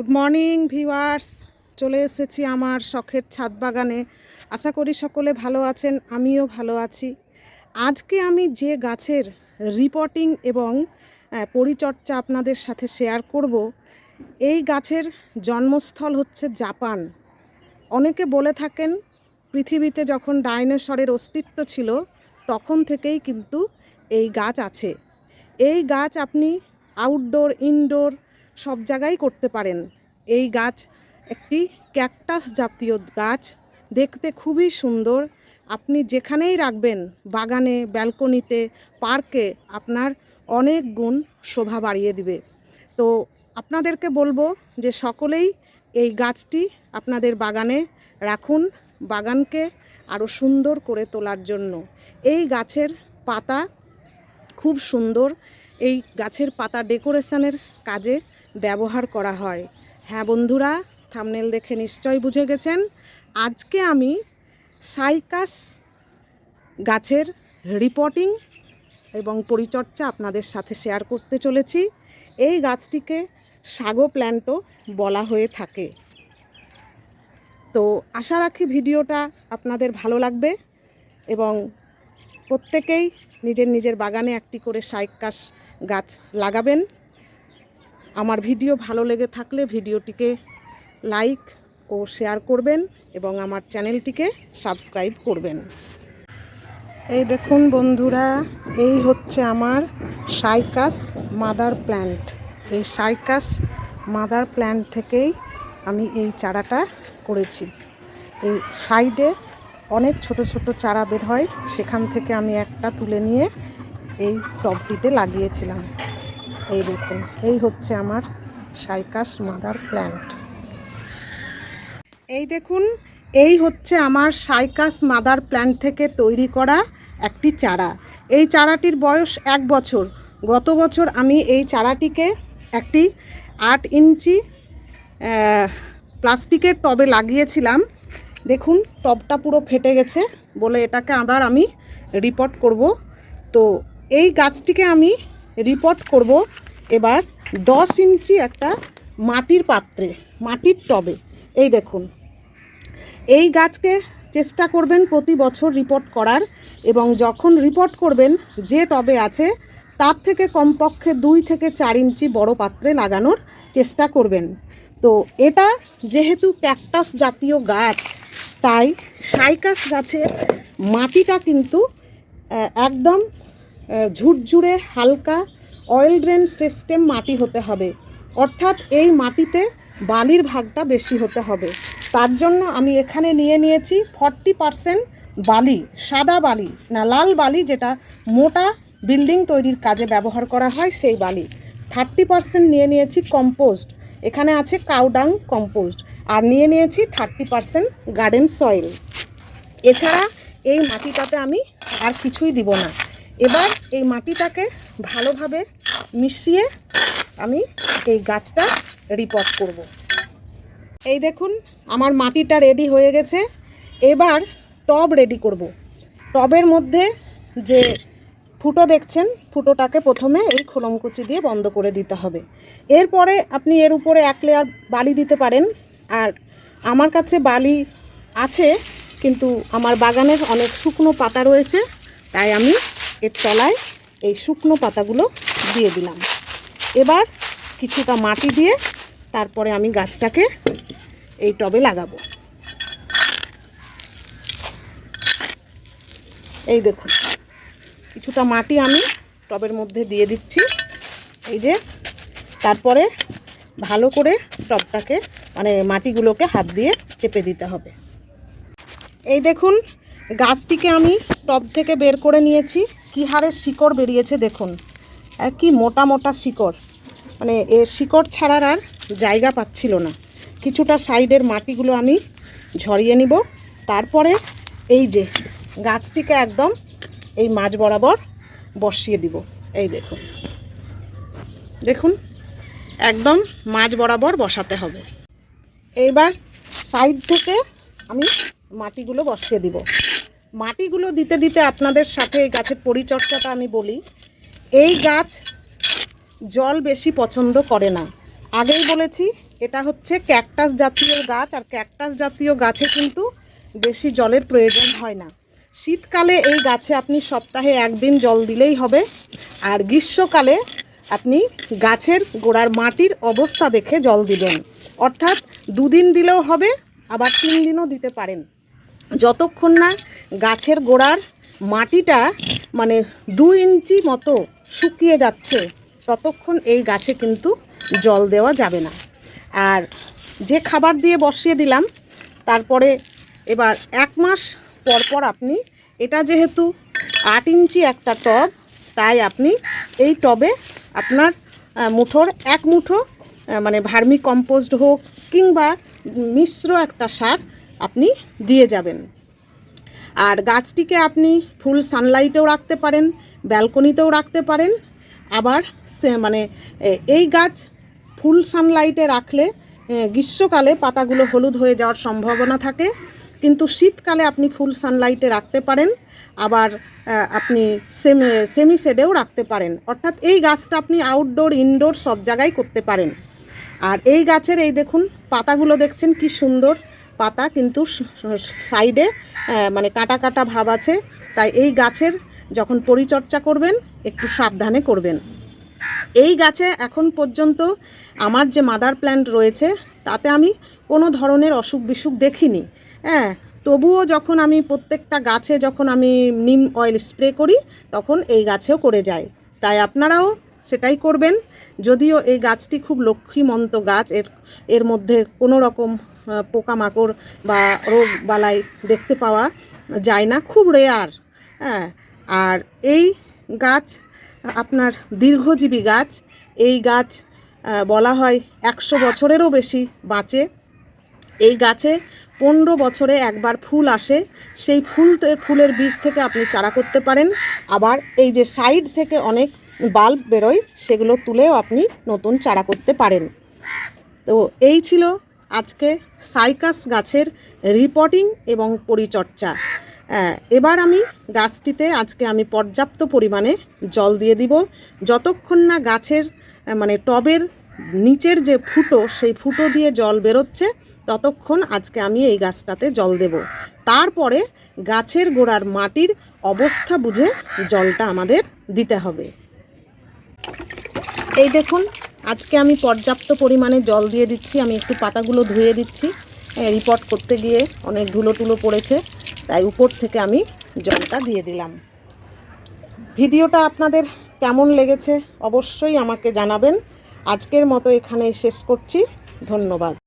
Good morning viewers চলে এসেছি আমার শখের ছাদ বাগানে। আশা করি সকলে ভালো আছেন আমিও ভালো আছি। আজকে আমি যে গাছের রিপোর্টিং এবং আহ, পরিচর্যা আপনাদের সাথে শেয়ার করব এই গাছের জন্মস্থল হচ্ছে জাপান। অনেকে বলে থাকেন পৃথিবীতে যখন ডাইনোসরের অস্তিত্ব ছিল তখন থেকেই কিন্তু এই গাছ আছে। এই গাছ আপনি আউটডোর ইনডোর সব জায়গায় করতে পারেন। এই গাছ একটি ক্যাকটাস জাতীয় গাছ। দেখতে খুবই সুন্দর। আপনি যেখানেই রাখবেন, বাগানে, ব্যালকনিতে, পার্কে আপনার অনেক গুণ শোভা বাড়িয়ে দিবে। তো আপনাদেরকে বলব যে সকলেই এই গাছটি আপনাদের বাগানে রাখুন, বাগানকে আরও সুন্দর করে তোলার জন্য। এই গাছের পাতা খুব সুন্দর। এই গাছের পাতা ডেকোরেশনের কাজে ব্যবহার করা হয়। হ্যাঁ বন্ধুরা থামনেল দেখে নিশ্চয় বুঝে গেছেন। আজকে আমি সাইকাস গাছের রিপোর্টিং এবং পরিচর্যা আপনাদের সাথে শেয়ার করতে চলেছি। এই গাছটিকে সাগো প্ল্যান্টও বলা হয়ে থাকে। তো আশা রাখি ভিডিওটা আপনাদের ভালো লাগবে এবং প্রত্যেকেই নিজের নিজের বাগানে একটি করে সাইকাস গাছ লাগাবেন। আমার ভিডিও ভালো লেগে থাকলে ভিডিওটিকে লাইক ও শেয়ার করবেন এবং আমার চ্যানেলটিকে সাবস্ক্রাইব করবেন। এই দেখুন বন্ধুরা, এই হচ্ছে আমার সাইকাস মাদার প্ল্যান্ট। এই সাইকাস মাদার প্ল্যান্ট থেকেই আমি এই চারাটা করেছি। এই সাইডে অনেক ছোট ছোট চারা বের হয়, সেখান থেকে আমি একটা তুলে নিয়ে এই টবটিতে লাগিয়েছিলাম। এই দেখুন, এই হচ্ছে আমার সাইকাস মাদার প্ল্যান্ট। এই দেখুন, এই হচ্ছে আমার সাইকাস মাদার প্ল্যান্ট থেকে তৈরি করা একটি চারা। এই চারাটির বয়স এক বছর। গত বছর আমি এই চারাটিকে একটি আট ইঞ্চি প্লাস্টিকের টবে লাগিয়েছিলাম। দেখুন, টবটা পুরো ফেটে গেছে বলে এটাকে আবার আমি রিপোর্ট করব। তো এই গাছটিকে আমি রিপোর্ট করব। এবার দশ ইঞ্চি একটা মাটির পাত্রে, মাটির টবে। এই দেখুন, এই গাছকে চেষ্টা করবেন প্রতি বছর রিপোর্ট করার এবং যখন রিপোর্ট করবেন যে টবে আছে, তার থেকে কমপক্ষে দুই থেকে চার ইঞ্চি বড় পাত্রে লাগানোর চেষ্টা করবেন। তো এটা যেহেতু ক্যাকটাস জাতীয় গাছ, তাই সাইকাস গাছের মাটিটা কিন্তু একদম ঝুরঝুরে হালকা অয়েল ড্রেন সিস্টেম মাটি হতে হবে। অর্থাৎ এই মাটিতে বালির ভাগটা বেশি হতে হবে। তার জন্য আমি এখানে নিয়ে নিয়েছি ফর্টি পারসেন্ট বালি, সাদা বালি, না লাল বালি যেটা মোটা বিল্ডিং তৈরির কাজে ব্যবহার করা হয় সেই বালি। থার্টি পারসেন্ট নিয়ে নিয়েছি কম্পোস্ট এখানে আছে কাউডাং কম্পোস্ট আর নিয়ে নিয়েছি থার্টি পারসেন্ট গার্ডেন সয়েল এছাড়া এই মাটিটাতে আমি আর কিছুই দিব না। এবার এই মাটিটাকে ভালোভাবে মিশিয়ে আমি এই গাছটা রিপোর্ট করব। এই দেখুন, আমার মাটিটা রেডি হয়ে গেছে এবার টব রেডি করব। টবের মধ্যে যে ফুটো দেখছেন, ফুটোটাকে প্রথমে এই খোলমকুচি দিয়ে বন্ধ করে দিতে হবে এরপরে আপনি এর উপরে এক লেয়ার বালি দিতে পারেন আর আমার কাছে বালি আছে, কিন্তু আমার বাগানের অনেক শুকনো পাতা রয়েছে, তাই আমি এর তলায় এই শুকনো পাতাগুলো দিয়ে দিলাম। এবার কিছুটা মাটি দিয়ে তারপরে আমি গাছটাকে এই টবে লাগাবো। এই দেখুন, কিছুটা মাটি আমি টবের মধ্যে দিয়ে দিচ্ছি। এই যে, তারপরে ভালো করে টবটাকে মানে মাটিগুলোকে হাত দিয়ে চেপে দিতে হবে। এই দেখুন, গাছটিকে আমি টব থেকে বের করে নিয়েছি। কী হারে শিকড় বেরিয়েছে দেখুন। আর কি মোটা মোটা শিকড়। মানে এর শিকড় ছাড়ার আর জায়গা পাচ্ছিল না। কিছুটা সাইডের মাটিগুলো আমি ঝরিয়ে নিব। তারপরে এই যে গাছটিকে একদম এই মাঝ বরাবর বসিয়ে দিব। এই দেখুন। দেখুন, একদম মাঝ বরাবর বসাতে হবে। এইবার সাইড থেকে আমি মাটিগুলো বসিয়ে দিব। মাটিগুলো দিতে দিতে আপনাদের সাথে এই গাছের পরিচর্যাটা আমি বলি। এই গাছ জল বেশি পছন্দ করে না। আগেই বলেছি, এটা হচ্ছে ক্যাকটাস জাতীয় গাছ, আর ক্যাকটাস জাতীয় গাছে কিন্তু বেশি জলের প্রয়োজন হয় না। শীতকালে এই গাছে আপনি সপ্তাহে একদিন জল দিলেই হবে, আর গ্রীষ্মকালে আপনি গাছের গোড়ার মাটির অবস্থা দেখে জল দিবেন। অর্থাৎ দুদিন দিলেও হবে, আবার তিন দিনও দিতে পারেন। যতক্ষণ না গাছের গোড়ার মাটিটা মানে দু ইঞ্চি মতো শুকিয়ে যাচ্ছে, ততক্ষণ এই গাছে কিন্তু জল দেওয়া যাবে না। আর যে খাবার দিয়ে বসিয়ে দিলাম, তারপরে এবার এক মাস পর পর আপনি, এটা যেহেতু আট ইঞ্চি একটা টব, তাই আপনি এই টবে আপনার মুঠোর এক মুঠো মানে ভার্মি কম্পোস্ট হোক কিংবা মিশ্র একটা সার আপনি দিয়ে যাবেন। আর গাছটিকে আপনি ফুল সানলাইটেও রাখতে পারেন ব্যালকনিতেও রাখতে পারেন। আবার সে মানে এই গাছ ফুল সানলাইটে রাখলে গ্রীষ্মকালে পাতাগুলো হলুদ হয়ে যাওয়ার সম্ভাবনা থাকে। কিন্তু শীতকালে আপনি ফুল সানলাইটে রাখতে পারেন, আবার আপনি সেমি সেমি শেডেও রাখতে পারেন। অর্থাৎ এই গাছটা আপনি আউটডোর ইনডোর সব জায়গায় করতে পারেন। আর এই গাছের এই দেখুন, পাতাগুলো দেখছেন কি সুন্দর। পাতা কিন্তু সাইডে মানে কাটা কাটা ভাব আছে। তাই এই গাছের যখন পরিচর্যা করবেন, একটু সাবধানে করবেন। এই গাছে এখন পর্যন্ত আমার যে মাদার প্ল্যান্ট রয়েছে, তাতে আমি কোনো ধরনের অসুখ বিসুখ দেখিনি। হ্যাঁ তবুও যখন আমি প্রত্যেকটা গাছে যখন আমি নিম অয়েল স্প্রে করি, তখন এই গাছেও করে যায় তাই আপনারাও সেটাই করবেন। যদিও এই গাছটি খুব লক্ষ্মীমন্ত গাছ, এর এর মধ্যে কোনো রকম পোকামাকড় বা রোগ বালাই দেখতে পাওয়া যায় না, খুব রেয়ার হ্যাঁ। আর এই গাছ, আপনার দীর্ঘজীবী গাছ, এই গাছ বলা হয় একশো বছরেরও বেশি বাঁচে। এই গাছে পনেরো বছরে একবার ফুল আসে, সেই ফুল ফুলের বীজ থেকে আপনি চারা করতে পারেন। আবার এই যে সাইড থেকে অনেক বাল্ব বেরোয়, সেগুলো তুলেও আপনি নতুন চারা করতে পারেন। তো এই ছিল আজকে সাইকাস গাছের রিপোর্টিং এবং পরিচর্যা এবার আমি গাছটিতে আজকে আমি পর্যাপ্ত পরিমাণে জল দিয়ে দিব। যতক্ষণ না গাছের মানে টবের নিচের যে ফুটো, সেই ফুটো দিয়ে জল বেরোচ্ছে, ততক্ষণ আজকে আমি এই গাছটাতে জল দেব। তারপরে গাছের গোড়ার মাটির অবস্থা বুঝে জলটা আমাদের দিতে হবে। এই দেখুন, আজকে আমি পর্যাপ্ত পরিমাণে জল দিয়ে দিচ্ছি। আমি একটু পাতাগুলো ধুয়ে দিচ্ছি। রিপোর্ট করতে গিয়ে অনেক ধুলো টুলো পড়েছে, তাই উপর থেকে আমি জলটা দিয়ে দিলাম। ভিডিওটা আপনাদের কেমন লেগেছে অবশ্যই আমাকে জানাবেন। আজকের মতো এখানেই শেষ করছি। ধন্যবাদ।